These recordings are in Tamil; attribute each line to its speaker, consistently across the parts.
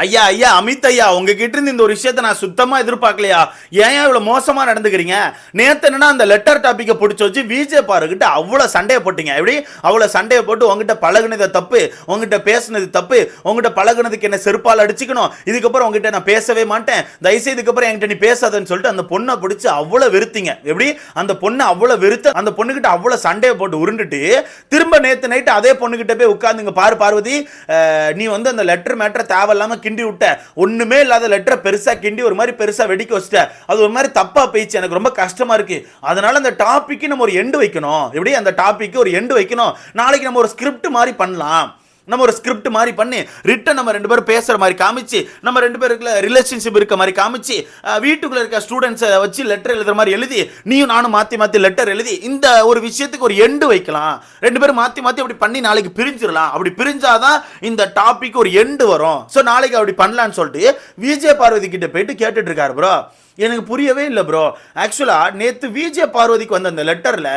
Speaker 1: ஐயா ஐயா அமித் ஐயா உங்ககிட்ட இருந்து இந்த ஒரு விஷயத்த நான் சுத்தமா எதிர்பார்க்கலையா? ஏன் இவ்வளவு மோசமா நடந்துக்கிறீங்க? நேத்து என்னன்னா அந்த லெட்டர் டாபிக்கை பிடிச்சி வச்சு விஜே பாருகிட்ட அவ்வளவு சண்டையை போட்டீங்க. எப்படி? அவ்வளவு சண்டையை போட்டு உங்ககிட்ட பழகுனது தப்பு உங்ககிட்ட பேசுனது தப்பு உங்ககிட்ட பழகுனதுக்கு என்ன செருப்பால் அடிச்சுக்கணும். இதுக்கப்புறம் உங்ககிட்ட நான் பேசவே மாட்டேன். தயவுசெய்து இதுக்கப்புறம் என்கிட்ட நீ பேசாதன்னு சொல்லிட்டு அந்த பொண்ணை பிடிச்சி அவ்வளவு வெறுத்தீங்க. எப்படி? அந்த பொண்ணை அவ்வளவு வெறுத்து அந்த பொண்ணுகிட்ட அவ்வளவு சண்டையை போட்டு உருண்டுட்டு திரும்ப நேத்து நைட்டு அதே பொண்ணுகிட்ட போய் உட்காந்துங்க பாரு பார்வதி நீ வந்து அந்த லெட்டர் மேட்டரை தேவையில்லாம கிண்டி விட்ட. ஒண்ணுமே இல்லாத லெட்டரை பெருசா கிண்டி ஒரு மாதிரி பெருசா வெடிக்க வச்சுட்டேன் அது ஒரு மாதிரி தப்பா போயிடுச்சு எனக்கு ரொம்ப கஷ்டமா இருக்கு. அதனால அந்த டாபிக்கு நம்ம ஒரு எண்டு வைக்கணும். எப்படி? அந்த டாப்பிக்கு ஒரு எண்டு வைக்கணும். நாளைக்கு நம்ம ஒரு ஸ்கிரிப்ட் மாதிரி பண்ணலாம். நம்ம ஒரு ஸ்கிரிப்ட் மாதிரி பண்ணி ரிட்டன் நம்ம ரெண்டு பேரும் பேசுகிற மாதிரி காமிச்சு நம்ம ரெண்டு பேருக்குள்ள ரிலேஷன்ஷிப் இருக்க மாதிரி காமிச்சு வீட்டுக்குள்ளே இருக்க ஸ்டூடெண்ட்ஸை வச்சு லெட்டர் எழுதுற மாதிரி எழுதி நீயும் நானும் மாற்றி மாற்றி லெட்டர் எழுதி இந்த ஒரு விஷயத்துக்கு ஒரு எண்டு வைக்கலாம். ரெண்டு பேரும் மாற்றி மாற்றி அப்படி பண்ணி நாளைக்கு பிரிஞ்சிடலாம். அப்படி பிரிஞ்சாதான் இந்த டாபிக் ஒரு எண்டு வரும். ஸோ நாளைக்கு அப்படி பண்ணலான்னு சொல்லிட்டு விஜய பார்வதி கிட்ட போயிட்டு கேட்டுட்டு இருக்காரு ப்ரோ எனக்கு புரியவே இல்லை ப்ரோ ஆக்சுவலாக நேற்று விஜய பார்வதிக்கு வந்த அந்த லெட்டரில்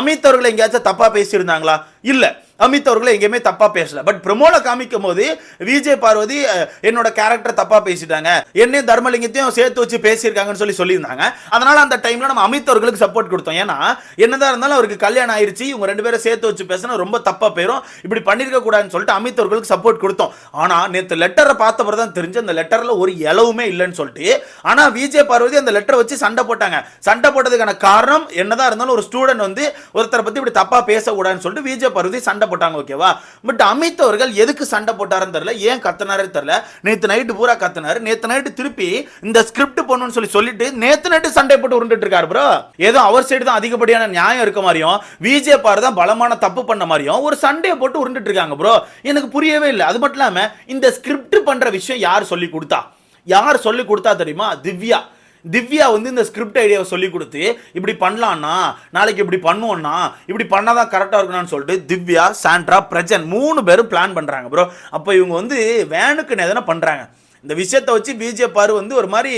Speaker 1: அமித் அவர்களை எங்கேயாச்சும் தப்பாக பேசியிருந்தாங்களா? இல்லை. அமித் அவர்களை எங்கேயுமே தப்பா பேசல. பட் பிரமோல காமிக்கும் போது விஜய் பார்வதி என்னோட கேரக்டர் தப்பா பேசிட்டாங்க. என்னையும் தர்மலிங்கத்தையும் சேர்த்து வச்சு பேசியிருக்காங்கன்னு சொல்லி சொல்லியிருந்தாங்க. அதனால அந்த டைம்ல நம்ம அமித் அவர்களுக்கு சப்போர்ட் கொடுத்தோம். ஏன்னா என்னதான் இருந்தாலும் அவருக்கு கல்யாணம் ஆயிருச்சு. இவங்க ரெண்டு பேரும் சேர்த்து வச்சு பேசினா ரொம்ப தப்பா போயிரும். இப்படி பண்ணிருக்க கூடாதுன்னு சொல்லிட்டு அமித் அவர்களுக்கு சப்போர்ட் கொடுத்தோம். ஆனா நேத்து லெட்டரை பார்த்த தான் தெரிஞ்சு அந்த லெட்டர்ல ஒரு இலவுமே இல்லைன்னு சொல்லிட்டு ஆனா விஜய் பார்வதி அந்த லெட்டரை வச்சு சண்டை போட்டாங்க. சண்டை போட்டதுக்கான காரணம் என்னதான் இருந்தாலும் ஒரு ஸ்டூடெண்ட் வந்து ஒருத்தரை பத்தி இப்படி தப்பா பேசக்கூடாதுன்னு சொல்லிட்டு விஜய் பார்வதி சண்டை போட்டாங்க ஓகேவா? பட் அமித் அவர்கள் எதுக்கு சண்டை போட்டாருன்னு தெரியல. ஏன் கத்தினாரே தெரியல. நேத்து நைட்டு பூரா கத்தினாரு. நேத்து நைட்டு திருப்பி இந்த ஸ்கிரிப்ட் பண்ணுன்னு சொல்லி சொல்லிட்டு நேத்து நைட்டு சண்டை போட்டு உருண்டுட்டு இருக்காரு ப்ரோ ஏதோ அவர் சைடு தான் அதிகப்படியான நியாயம் இருக்க மாதிரியும் விஜே பாரு தான் பலமான தப்பு பண்ண மாதிரியும் ஒரு சண்டையை போட்டு உருண்டுட்டு இருக்காங்க ப்ரோ எனக்கு புரியவே இல்லை. அது மட்டும் இல்லாம இந்த ஸ்கிரிப்ட் பண்ற விஷயம் யார் சொல்லி கொடுத்தா? யார் சொல்லி கொடுத்தா தெரியுமா? திவ்யா. திவ்யா வந்து இந்த ஸ்கிரிப்ட் ஐடியாவை சொல்லி கொடுத்து இப்படி பண்ணலாம்னா நாளைக்கு இப்படி பண்ணுவோம்னா இப்படி பண்ணாதான் கரெக்டாக இருக்கணும்னு சொல்லிட்டு திவ்யா சாண்ட்ரா பிரஜன் மூணு பேரும் பிளான் பண்ணுறாங்க ப்ரோ அப்போ இவங்க வந்து வேனுக்குன்னு எதனா பண்ணுறாங்க இந்த விஷயத்தை வச்சு பிஜே பாரு வந்து ஒரு மாதிரி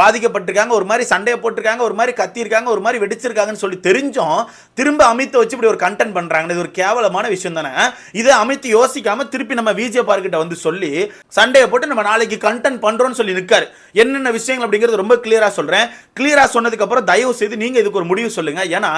Speaker 1: பாதிக்கப்பட்டிருக்காங்க ஒரு மாதிரி சண்டையை போட்டிருக்காங்க ஒரு மாதிரி கத்தியிருக்காங்க ஒரு மாதிரி வெடிச்சிருக்காங்கன்னு சொல்லி தெரிஞ்சும் திரும்ப அமித்தை வச்சு இப்படி ஒரு கண்டென்ட் பண்ணுறாங்க இது ஒரு கேவலமான விஷயம் தானே? இதை அமித்து யோசிக்காமல் திருப்பி நம்ம விஜே பார்க்கிட்ட வந்து சொல்லி சண்டையை போட்டு நம்ம நாளைக்கு கண்டென்ட் பண்ணுறோம்னு சொல்லி நிற்காரு என்னென்ன விஷயங்கள் அப்படிங்கிறது ரொம்ப கிளியராக சொல்கிறேன் கிளியராக சொன்னதுக்கப்புறம் தயவு செய்து நீங்கள் இதுக்கு ஒரு முடிவு சொல்லுங்கள் ஏன்னா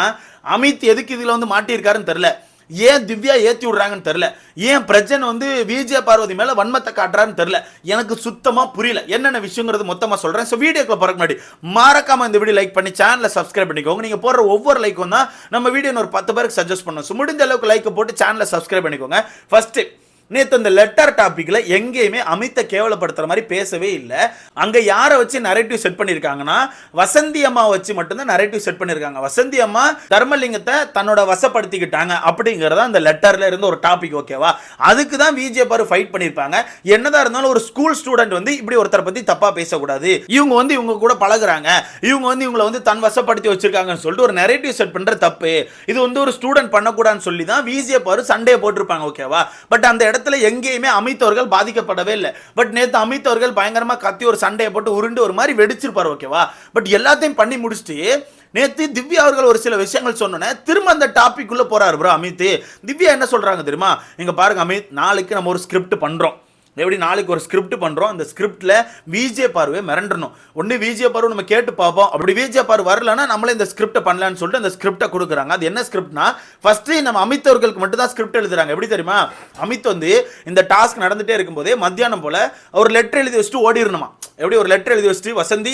Speaker 1: அமித் எதுக்கு இதில் வந்து மாட்டியிருக்காருன்னு தெரில ஏன் திவ்யா ஏற்றி விடுறாங்கன்னு தெரில ஏன் பிரஜன் வந்து விஜய பார்வதி மேலே வன்மத்தை காட்டுறான்னு தெரில எனக்கு சுத்தமாக புரியல. என்னென்ன விஷயங்கிறது மொத்தமாக சொல்கிறேன் ஸோ வீடியோக்குள்ள போகிறக்கு முன்னாடி மறக்காமல் இந்த வீடியோ லைக் பண்ணி சேனலை சப்ஸ்கிரைப் பண்ணிக்கோங்க. நீங்கள் போடுற ஒவ்வொரு லைக்கும் தான் நம்ம வீடியோ ஒரு பத்து பேருக்கு சஜஸ்ட் பண்ணோம். ஸோ முடிஞ்ச அளவுக்கு லைக்கை போட்டு சேனலை சப்ஸ்கிரைப் பண்ணிக்கோங்க. ஃபஸ்ட்டு நேற்று அந்த லெட்டர் டாப்பிக்கில் எங்கேயுமே அமித்தை கேவலப்படுத்துற மாதிரி பேசவே இல்லை. அங்கே யாரை வச்சு நரேட்டிவ் செட் பண்ணியிருக்காங்கன்னா வசந்தி அம்மா வச்சு மட்டும்தான் நரேட்டிவ் செட் பண்ணியிருக்காங்க வசந்தி அம்மா தர்மலிங்கத்தை தன்னோட வசப்படுத்திக்கிட்டாங்க அப்படிங்கிறத அந்த லெட்டர்ல இருந்து ஒரு டாபிக் ஓகேவா அதுக்கு தான் விஜே பாரு ஃபைட் பண்ணியிருப்பாங்க என்னதான் இருந்தாலும் ஒரு ஸ்கூல் ஸ்டூடெண்ட் வந்து இப்படி ஒருத்தரை பத்தி தப்பாக பேசக்கூடாது. இவங்க வந்து இவங்க கூட பழகுறாங்க. இவங்க வந்து இவங்களை வந்து தன் வசப்படுத்தி வச்சிருக்காங்கன்னு சொல்லிட்டு ஒரு நெரேட்டிவ் செட் பண்ற தப்பு. இது வந்து ஒரு ஸ்டூடெண்ட் பண்ணக்கூடாதுன்னு சொல்லி தான் விஜே பாரு சண்டே போட்டிருப்பாங்க ஓகேவா பட் அந்த இடத்துல எங்கேயுமே அமைத்தவர்கள் பாதிக்கப்படவே இல்லை. பட் நேற்று அமைத்தவர்கள் பயங்கரமாக கத்தி ஒரு சண்டையை போட்டு உருண்டு ஒரு மாதிரி வெடிச்சிருப்பார் ஓகேவா பட் எல்லாத்தையும் பண்ணி முடிச்சுட்டு நேத்து திவ்யா அவர்கள் ஒரு சில விஷயங்கள் சொன்னோன்னே திரும்ப அந்த டாபிக் உள்ள போறாரு ப்ரோ அமித். திவ்யா என்ன சொல்றாங்க தெரியுமா? இங்க பாருங்க அமித் நாளைக்கு நம்ம ஒரு ஸ்கிரிப்ட் பண்றோம். எப்படி நாளைக்கு ஒரு ஸ்கிரிப்ட் பண்ணுறோம் அந்த ஸ்கிரிப்டில் விஜே பார்வை மிரண்டணும். ஒன்று விஜே பார்வை நம்ம கேட்டு பார்ப்போம். அப்படி விஜே பார்வை வரலன்னா நம்மளே இந்த ஸ்கிரிப்டை பண்ணலான்னு சொல்லிட்டு அந்த ஸ்கிரிப்டை கொடுக்குறாங்க. அது என்ன ஸ்கிரிப்ட்னா ஃபஸ்ட்டு நம்ம அமித் அவர்களுக்கு மட்டும் தான் ஸ்கிரிப்ட் எழுதுறாங்க. எப்படி தெரியுமா? அமித் வந்து இந்த டாஸ்க் நடந்துகிட்டே இருக்கும்போதே மத்தியானம் போல் ஒரு லெட்டர் எழுதி வச்சுட்டு ஓடிடணுமா எப்படி ஒரு லெட்டர் எழுதி வச்சுட்டு வசந்தி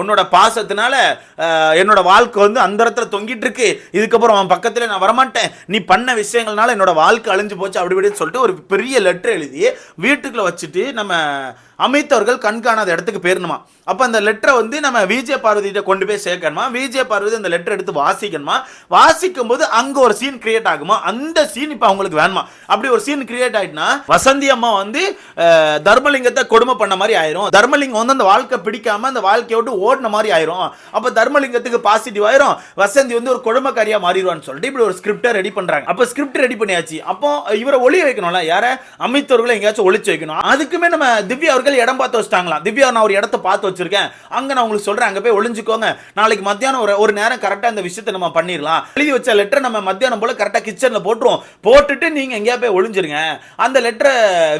Speaker 1: உன்னோட பாசத்தினால என்னோட வாழ்க்கை வந்து அந்த இடத்துல தொங்கிட்டு இருக்கு. இதுக்கப்புறம் அவன் பக்கத்தில் நான் வரமாட்டேன். நீ பண்ண விஷயங்கள்னால என்னோட வாழ்க்கை அழிஞ்சு போச்சு. அப்படி இப்படின்னு சொல்லிட்டு ஒரு பெரிய லெட்டர் எழுதி வீட்டுக்குள்ள வச்சுட்டு நம்ம அமித் அவர்கள் கண்காணாத இடத்துக்கு போயிடணுமா அப்போ அந்த லெட்டரை வந்து நம்ம விஜய பார்வதிகிட்ட கொண்டு போய் சேர்க்கணுமா? விஜய பார்வதி அந்த லெட்டர் எடுத்து வாசிக்கணுமா? வாசிக்கும் போது அங்கே ஒரு சீன் கிரியேட் ஆகுமா? அந்த சீன் இப்போ அவங்களுக்கு வேணுமா? அப்படி ஒரு சீன் கிரியேட் ஆயிட்டுனா வசந்தி அம்மா வந்து தர்மலிங்கத்தை கொடுமை பண்ண மாதிரி ஆயிரும். தர்மலிங்கம் வந்து அந்த வாழ்க்கை பிடிக்காம அந்த வாழ்க்கையை விட்டு ஓடின மாதிரி ஆயிரும். அப்போ தர்மலிங்கத்துக்கு பாசிட்டிவ் ஆயிரும். வசந்தி வந்து ஒரு குடும்பக்காரியா மாறிடுவான்னு சொல்லிட்டு இப்படி ஒரு ஸ்கிரிப்டை ரெடி பண்றாங்க. அப்போ ஸ்கிரிப்ட் ரெடி பண்ணியாச்சு. அப்போ இவரை ஒளிய வைக்கணும்ல? யார? அமைத்தவர்களை எங்கேயாச்சும் ஒளிச்சு வைக்கணும். அதுக்குமே நம்ம திவ்யா அவர்கள் இடம் பார்த்து வச்சிட்டாங்களாம். திவ்யா நான் ஒரு இடத்த பார்த்து வச்சிருக்கேன். அங்கே நான் உங்களுக்கு சொல்கிறேன் அங்கே போய் ஒளிஞ்சுக்கோங்க. நாளைக்கு மத்தியானம் ஒரு ஒரு நேரம் கரெக்டாக இந்த விஷயத்தை நம்ம பண்ணிடலாம். எழுதி வச்ச லெட்டரை நம்ம மத்தியானம் போல் கரெக்டாக கிச்சனில் போட்டுருவோம். போட்டுட்டு நீங்கள் எங்கேயா போய் ஒளிஞ்சிருங்க. அந்த லெட்டரை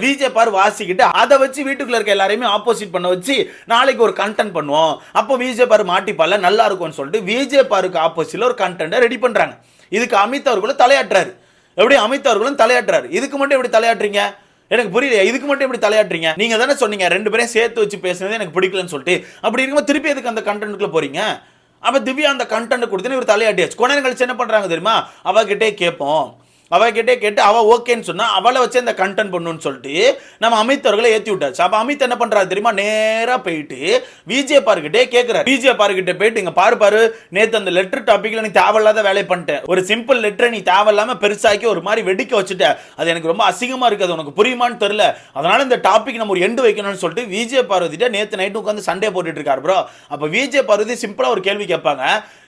Speaker 1: விஜே பார் வாசிக்கிட்டு அதை வச்சு வீட்டுக்குள்ள இருக்க எல்லாரையுமே ஆப்போசிட் பண்ண வச்சு நாளைக்கு ஒரு கண்டென்ட் பண்ணுவோம். அப்போ விஜே பாரு மாட்டிப்பால நல்லா இருக்கும்னு சொல்லிட்டு விஜே பாருக்கு ஆப்போசிட்டில் ஒரு கண்டென்ட்டை ரெடி பண்ணுறாங்க இதுக்கு அமித் அவர்களும் தலையாட்டுறாரு. எப்படி? அமித் அவர்களும் தலையாட்டுறாரு. இதுக்கு மட்டும் எப்படி தலையாட்டுறீங்க? எனக்கு புரியல இதுக்கு மட்டும் எப்படி தலையாட்டுறீங்க? நீங்க தானே சொன்னீங்க ரெண்டு பேரையும் சேர்த்து வச்சு பேசுனது எனக்கு பிடிக்கலன்னு சொல்லிட்டு. அப்படி இருக்கும்போது திருப்பி எதுக்கு அந்த கண்டென்ட்டுக்குள்ள போறீங்க? அப்ப திவ்யா அந்த கண்டென்ட் கொடுத்துன்னு இவர் தலையாட்டியாச்சு. கொஞ்ச நேரம் கழிச்சு என்ன பண்றாங்க தெரியுமா? அவகிட்டே கேட்போம். அவகிட்டே கேட்டு அவள் ஓகேன்னு சொன்னால் அவளை வச்சு அந்த கண்டென்ட் பண்ணுன்னு சொல்லிட்டு நம்ம அமித் அவர்களை ஏற்றி விட்டாச்சு. அப்போ அமித் என்ன பண்ணுறாரு தெரியுமா? நேராக போயிட்டு விஜே பார்க்கிட்டே கேட்கிறாரு விஜே பார்க்கிட்ட போயிட்டு இங்கே பாரு பாரு நேற்று அந்த லெட்டர் டாப்பிக்கில் நீ தேவையில்லாத வேலையை பண்ணிட்டேன் ஒரு சிம்பிள் லெட்டரை நீ தேவையில்லாமல் பெருசாக்கி ஒரு மாதிரி வெடிக்க வச்சுட்ட. அது எனக்கு ரொம்ப அசிங்கமாக இருக்குது உனக்கு புரியுமான்னு தெரில அதனால் இந்த டாபிக் நம்ம ஒரு எண்டு வைக்கணும்னு சொல்லிட்டு விஜே பார்வதிட்ட நேற்று நைட்டு உட்காந்து சண்டே போட்டுட்டு இருக்காரு ப்ரோ அப்போ விஜே பார்வதி சிம்பிளாக ஒரு கேள்வி கேட்பாங்க.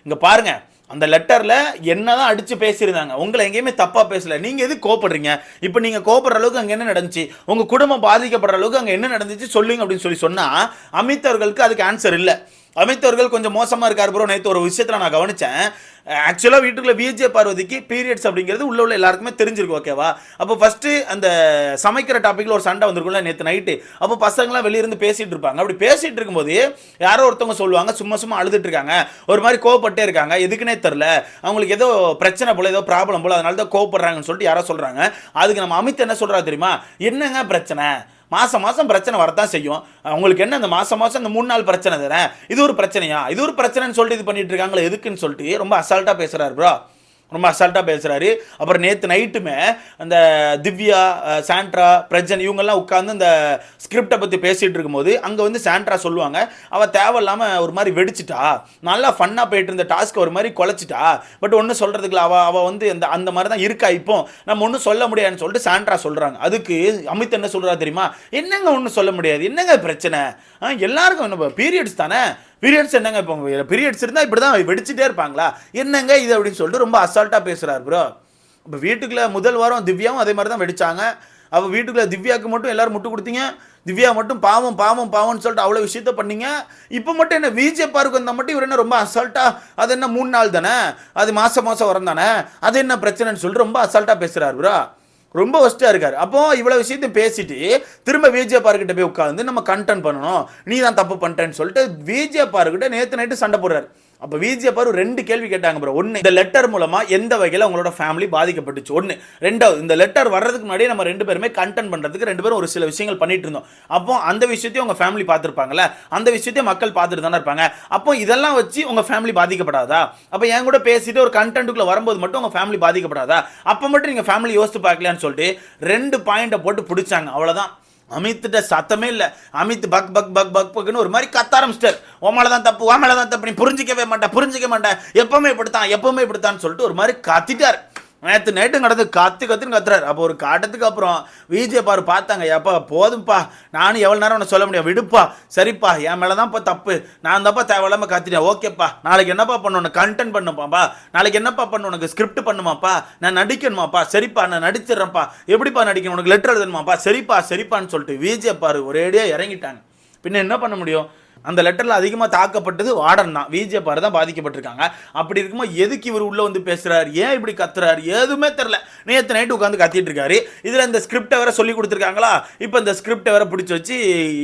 Speaker 1: இங்கே பாருங்கள் அந்த லெட்டரில் என்ன தான் அடித்து பேசியிருந்தாங்க. உங்களை எங்கேயுமே தப்பாக பேசலை. நீங்கள் எது கோப்படுறீங்க இப்போ நீங்கள் கோப்படுற அளவுக்கு அங்கே என்ன நடந்துச்சு? உங்கள் குடும்பம் பாதிக்கப்படுற அளவுக்கு அங்கே என்ன நடந்துச்சு? சொல்லுங்க அப்படின்னு சொல்லி சொன்னால் அமித் அவர்களுக்கு அதுக்கு ஆன்சர் இல்லை. அமைத்தவர்கள் கொஞ்சம் மோசமாக இருக்கார் ப்ரோ நேற்று ஒரு விஷயத்தில் நான் கவனித்தேன் ஆக்சுவலாக வீட்டுக்குள்ள விஜே பார்வதிக்கு பீரியட்ஸ் அப்படிங்கிறது உள்ள உள்ள எல்லாருக்குமே தெரிஞ்சிருக்கு ஓகேவா அப்போ ஃபஸ்ட்டு அந்த சமைக்கிற டாப்பிக்கில் ஒரு சண்டை வந்திருக்கும்ல நேற்று நைட்டு அப்போ பசங்களாம் வெளியிருந்து பேசிகிட்டு இருப்பாங்க. அப்படி பேசிகிட்டு இருக்கும்போது யாரோ ஒருத்தவங்க சொல்லுவாங்க சும்மா சும்மா அழுதுட்டு இருக்காங்க. ஒரு மாதிரி கோவப்பட்டே இருக்காங்க. எதுக்குன்னே தெரில அவங்களுக்கு ஏதோ பிரச்சனை போல் ஏதோ ப்ராப்ளம் போல் அதனால தான் கோவப்படுறாங்கன்னு சொல்லிட்டு யாரோ சொல்கிறாங்க அதுக்கு நம்ம அமித் என்ன சொல்கிறா தெரியுமா? என்னங்க பிரச்சனை? மாதம் மாதம் பிரச்சனை வரத்தான் செய்யும். உங்களுக்கு என்ன இந்த மாதம் மாதம் இந்த மூணு நாள் பிரச்சனை தானே? இது ஒரு பிரச்சனையா? இது ஒரு பிரச்சனைன்னு சொல்லிட்டு இது பண்ணிட்டு இருக்காங்களே எதுக்குன்னு சொல்லிட்டு ரொம்ப அசால்ட்டாக பேசுகிறாரு ப்ரோ ரொம்ப அசால்ட்டாக பேசுகிறாரு அப்புறம் நேற்று நைட்டுமே அந்த திவ்யா சாண்ட்ரா பிரஜன் இவங்கெல்லாம் உட்காந்து இந்த ஸ்கிரிப்டை பற்றி பேசிகிட்டு இருக்கும்போது அங்கே வந்து சாண்ட்ரா சொல்லுவாங்க அவள் தேவையில்லாமல் ஒரு மாதிரி வெடிச்சிட்டா நல்லா ஃபன்னாக போயிட்டு இருந்த டாஸ்க்கை ஒரு மாதிரி குலைச்சிட்டா பட் ஒன்றும் சொல்கிறதுக்குல அவள் அவள் வந்து அந்த அந்த மாதிரி தான் இருக்கா இப்போ? நம்ம ஒன்றும் சொல்ல முடியாதுன்னு சொல்லிட்டு சாண்ட்ரா சொல்கிறாங்க அதுக்கு அமித் என்ன சொல்கிறா தெரியுமா? என்னங்க ஒன்றும் சொல்ல முடியாது? என்னங்க பிரச்சனை? எல்லாருக்கும் பீரியட்ஸ் தானே? பீரியட்ஸ் என்னங்க இப்போ பீரியட்ஸ் இருந்தால் இப்படி தான் வெடிச்சிட்டே இருப்பாங்களா? என்னங்க இது அப்படின்னு சொல்லிட்டு ரொம்ப அசால்ட்டாக பேசுகிறார் ப்ரோ இப்போ வீட்டுக்குள்ள முதல் வாரம் திவ்யாவும் அதே மாதிரி தான் வெடிச்சாங்க. அவள் வீட்டுக்குள்ள திவ்யாவுக்கு மட்டும் எல்லோரும் முட்டு கொடுத்தீங்க. திவ்யா மட்டும் பாவம் பாவம் பாவம்னு சொல்லிட்டு அவ்வளோ விஷயத்த பண்ணீங்க. இப்போ மட்டும் என்ன விஜே பார்க்கு வந்தால் மட்டும் இவர் என்ன ரொம்ப அசால்ட்டாக அது என்ன மூணு நாள் தானே? அது மாதம் மாதம் வரம் தானே? அது என்ன பிரச்சனைன்னு சொல்லிட்டு ரொம்ப அசால்ட்டாக பேசுகிறார் ப்ரோ ரொம்ப ஒஸ்ட்டாக இருக்கார். அப்போ இவ்வளோ விஷயத்தையும் பேசிட்டு திரும்ப விஜே பார்க்கிட்ட போய் உட்காந்து நம்ம கண்டென்ட் பண்ணணும். நீ தான் தப்பு பண்ணிட்டேன்னு சொல்லிட்டு விஜே பார்க்கிட்ட நேற்று நைட்டு சண்டை போடுறாரு. அப்போ விஜே பாரு ரெண்டு கேள்வி கேட்டாங்க ப்ரோ ஒன்று இந்த லெட்டர் மூலமாக எந்த வகையில் உங்களோட ஃபேமிலி பாதிக்கப்பட்டுச்சு? ஒன்று ரெண்டாவது இந்த லெட்டர் வர்றதுக்கு முன்னாடியே நம்ம ரெண்டு பேருமே கண்டென்ட் பண்ணுறதுக்கு ரெண்டு பேரும் ஒரு சில விஷயங்கள் பண்ணிட்டு இருந்தோம். அப்போ அந்த விஷயத்தையும் உங்கள் ஃபேமிலி பார்த்துருப்பாங்கல்ல? அந்த விஷயத்தையும் மக்கள் பார்த்துட்டு தானே இருப்பாங்க. அப்போ இதெல்லாம் வச்சு உங்கள் ஃபேமிலி பாதிக்கப்படாதா? அப்போ என் கூட பேசிட்டு ஒரு கண்டென்ட்டுக்குள்ளே வரும்போது மட்டும் உங்கள் ஃபேமிலி பாதிக்கப்படாதா? அப்போ மட்டும் நீங்கள் ஃபேமிலி யோசித்து பார்க்கலான்னு சொல்லிட்டு ரெண்டு பாயிண்ட்டை போட்டு பிடிச்சாங்க. அவ்வளோதான் அமித்துட்ட சத்தமே இல்லை. அமித் பக் பக் பக் பக் பக்னு ஒரு மாதிரி கத்த ஆரம்பிச்சிட்டார். உன் தான் தப்பு உன் தான் தப்பு நீ புரிஞ்சிக்கவே மாட்டேன் புரிஞ்சிக்க மாட்டேன் எப்பவுமே இப்படித்தான் எப்பவுமே இப்படித்தான்னு சொல்லிட்டு ஒரு மாதிரி கத்திட்டார். நேற்று நைட்டும் கடந்து கத்து கத்துன்னு கத்துறாரு. அப்போ ஒரு காட்டத்துக்கு அப்புறம் விஜய் பாரு பார்த்தாங்க எப்பா போதும்ப்பா நானும் எவ்வளோ நேரம் உன்னை சொல்ல முடியும். விடுப்பா. சரிப்பா. என் மேலே தான்ப்பா தப்பு. நான் தான்ப்பா தேவையில்லாமல் கத்திட்டேன். ஓகேப்பா. நாளைக்கு என்னப்பா பண்ணணும் கண்டென்ட் பண்ணுப்பாப்பா நாளைக்கு என்னப்பா பண்ணணும் உனக்கு ஸ்கிரிப்ட் பண்ணுமாப்பா? நான் நடிக்கணுமாப்பா? சரிப்பா. நான் நடிச்சிடுறேன்ப்பா. எப்படிப்பா நடிக்கணும்? உனக்கு லெட்டர் எழுதணுமாப்பா? சரிப்பா சரிப்பான்னு சொல்லிட்டு விஜய் பாரு ஒரேடியாக இறங்கிட்டாங்க. பின்ன என்ன பண்ண முடியும்? அந்த லெட்டரில் அதிகமாக தாக்கப்பட்டது வார்டன் தான். விஜே தான் பாதிக்கப்பட்டிருக்காங்க. அப்படி இருக்கும்போது எதுக்கு இவர் உள்ளே வந்து பேசுகிறார் ஏன் இப்படி கத்துறாரு? எதுவுமே தெரில நேற்று நைட்டு உட்காந்து கத்திட்டு இருக்காரு. இதில் இந்த ஸ்கிரிப்டை வேற சொல்லி கொடுத்துருக்காங்களா? இப்போ இந்த ஸ்கிரிப்டை வேற பிடிச்சி வச்சு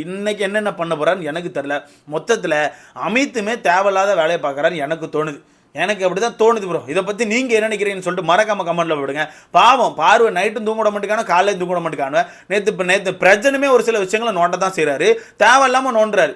Speaker 1: இன்னைக்கு என்னென்ன பண்ண போகிறான்னு எனக்கு தெரில மொத்தத்தில் அமித்துமே தேவையில்லாத வேலையை பார்க்குறாரு எனக்கு தோணுது. எனக்கு அப்படி தான் தோணுது ப்ரோ இதை பற்றி நீங்கள் என்ன நினைக்கிறீங்கன்னு சொல்லிட்டு மறக்காம கமெண்ட்டில் விடுங்க. பாவம் பார்வை நைட்டும் தூங்க விட மாட்டேங்கானோ காலையில் தூங்க விட மாட்டேங்கானோ நேற்று இப்போ நேற்று பிரஜனுமே ஒரு சில விஷயங்களை நோண்ட தான் செய்கிறாரு தேவையில்லாமல் நோண்டுறாரு.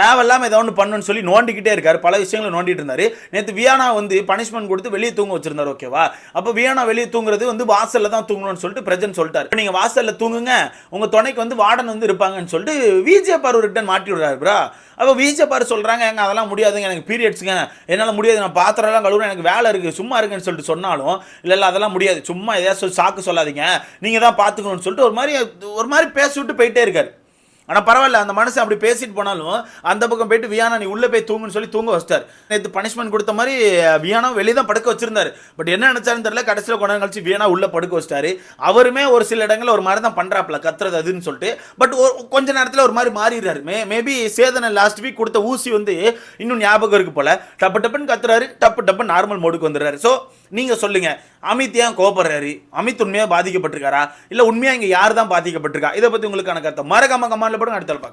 Speaker 1: தேவையில்லாமல் ஏதோ ஒன்று பண்ணுன்னு சொல்லி நோண்டிக்கிட்டே இருக்கார். பல விஷயங்களை நோண்டிட்டு இருந்தார். நேற்று வியானா வந்து பனிஷ்மெண்ட் கொடுத்து வெளியே தூங்க வச்சிருந்தார் ஓகேவா அப்போ வியானா வெளியே தூங்குறது வந்து வாசலில் தான் தூங்கணும்னு சொல்லிட்டு பிரஜன் சொல்லிட்டார். நீங்கள் வாசலில் தூங்குங்க. உங்கள் துணைக்கு வந்து வார்டன் வந்து இருப்பாங்கன்னு சொல்லிட்டு விஜே பாரு ரிட்டன் மாட்டி விடுறாரு ப்ரா அப்போ விஜே பாரு சொல்கிறாங்க எங்க அதெல்லாம் முடியாதுங்க. எனக்கு பீரியட்ஸுங்க என்னால் முடியாது. நான் பாத்திரம்லாம் கழுவுறேன். எனக்கு வேலை இருக்குது சும்மா இருக்குன்னு சொல்லிட்டு சொன்னாலும் இல்லை இல்லை அதெல்லாம் முடியாது. சும்மா ஏதாவது சொல்லி சாக்கு சொல்லாதீங்க. நீங்கள் தான் பார்த்துக்கணும்னு சொல்லிட்டு ஒரு மாதிரி ஒரு மாதிரி பேசி விட்டு போயிட்டே இருக்காரு. ஆனால் பரவாயில்ல அந்த மனுஷன் அப்படி பேசிட்டு போனாலும் அந்த பக்கம் போயிட்டு வியானா நீ உள்ளே போய் தூங்குன்னு சொல்லி தூங்க வச்சிட்டார். நேற்று பனிஷ்மெண்ட் கொடுத்த மாதிரி வியானா வெளியே தான் படுக்க வச்சிருந்தார். பட் என்ன நினச்சாருன்னு தெரியல கடைசியில் கொண்டாந்து கழிச்சு வியானா உள்ளே படுக்க வச்சிட்டாரு. அவருமே ஒரு சில இடங்களில் ஒரு மாதிரி தான் பண்ணுறாப்ல கத்துறது அதுன்னு சொல்லிட்டு. பட் கொஞ்ச நேரத்தில் ஒரு மாதிரி மாறிடுறாரு. மே மேபி சேதனை லாஸ்ட் வீக் கொடுத்த ஊசி வந்து இன்னும் ஞாபகம் இருக்கு போல. டப்பு டப்புன்னு கத்துறாரு டப்பு டப்பு நார்மல் மோடுக்கு வந்துடுறாரு. ஸோ நீங்கள் சொல்லுங்கள் அமித் ஏன் கோபப்படுறாரு அமித் உண்மையாக பாதிக்கப்பட்டிருக்காரா? இல்லை உண்மையாக இங்கே யார் தான் பாதிக்கப்பட்டிருக்கா? இதை பற்றி உங்களுக்கான கருத்தை மறக்காம கமாண்டில் போட்டு அடுத்தால் பார்க்கலாம்.